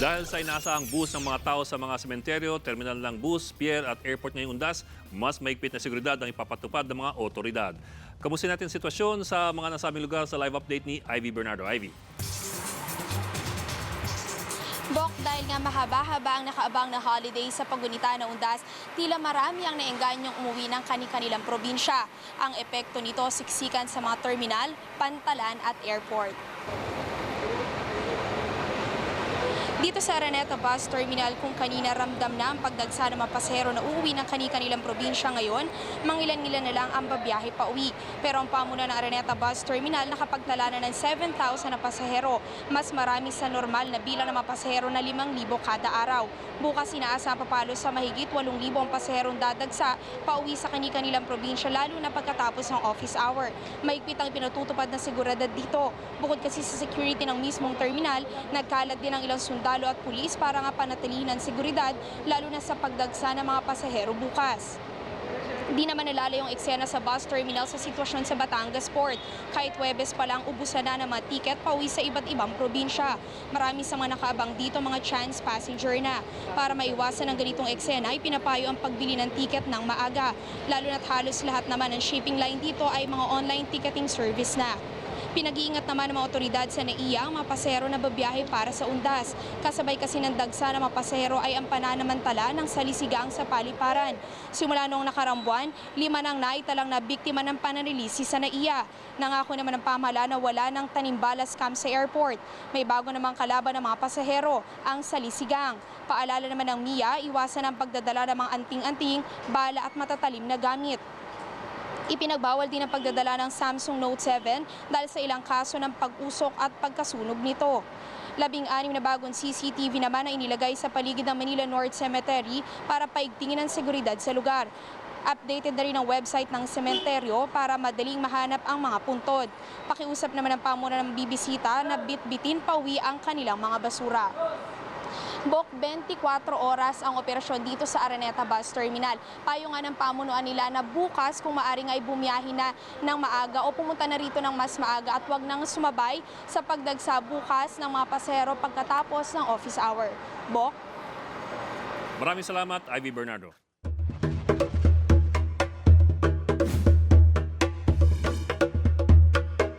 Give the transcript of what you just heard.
Dahil sa inaasahang bus ng mga tao sa mga sementeryo, terminal ng bus, pier at airport ngayong undas, mas maigpit na seguridad ang ipapatupad ng mga otoridad. Kamusta natin ang sitwasyon sa mga nasabing lugar sa live update ni Ivy Bernardo. Ivy. Bok, dahil nga mahaba-haba ang nakaabang na holiday sa pagunita ng undas, tila marami ang naengganyong umuwi ng kani-kanilang probinsya. Ang epekto nito siksikan sa mga terminal, pantalan at airport. Sa Araneta Bus Terminal kung kanina ramdam na ang pagdagsa ng mga pasahero na uuwi ng kani-kanilang probinsya ngayon, mangilan-ngilan na lang ang babiyahe pa uwi. Pero ang pamuna ng Araneta Bus Terminal nakapagtala na ng 7,000 na pasahero, mas marami sa normal na bilang ng mga pasahero na 5,000 kada araw. Bukas inaasa papalo sa mahigit 8,000 ang pasaherong dadagsa pauwi sa kani-kanilang probinsya lalo na pagkatapos ng office hour. Maigpit ang pinatutupad na seguridad dito. Bukod kasi sa security ng mismong terminal, nagkalat din ang ilang sundalo at pulis para nga panatilihin ang seguridad lalo na sa pagdagsa ng mga pasahero bukas. Di naman nalala yung eksena sa bus terminal sa sitwasyon sa Batangas Port. Kahit Webes pa lang ubusan na ng mga tiket pauwi sa iba't ibang probinsya. Marami sa mga nakaabang dito mga chance passenger na. Para maiwasan ang ganitong eksena, ipinapayo ang pagbili ng tiket ng maaga. Lalo na't halos lahat naman ng shipping line dito ay mga online ticketing service na. Pinag-iingat naman ng mga otoridad sa NAIA ang mga pasahero na babiyahe para sa undas. Kasabay kasi ng dagsa ng mga pasahero ay ang pananamantala ng salisigang sa paliparan. Simula noong nakarambuan, lima nang naitalang na biktima ng pananilisi sa NAIA. Nangako naman ng pamahalaan na wala ng tanimbala scam sa airport. May bago namang kalaban ng mga pasahero, ang salisigang. Paalala naman ng NIA, iwasan ang pagdadala ng mga anting-anting, bala at matatalim na gamit. Ipinagbawal din ang pagdadala ng Samsung Note 7 dahil sa ilang kaso ng pag-usok at pagkasunog nito. Labing-anim na bagong CCTV naman na inilagay sa paligid ng Manila North Cemetery para paigtingin ang seguridad sa lugar. Updated na rin ang website ng sementeryo para madaling mahanap ang mga puntod. Pakiusap naman ang pamuna ng bibisita na bitbitin pauwi ang kanilang mga basura. Bok 24 oras ang operasyon dito sa Araneta Bus Terminal. Payo nga ng pamunuan nila na bukas kung maaari nga ay bumiyahin na ng maaga o pumunta na rito ng mas maaga at wag nang sumabay sa pagdagsa bukas ng mga pasahero pagkatapos ng office hour. Bok? Maraming salamat, Ivy Bernardo.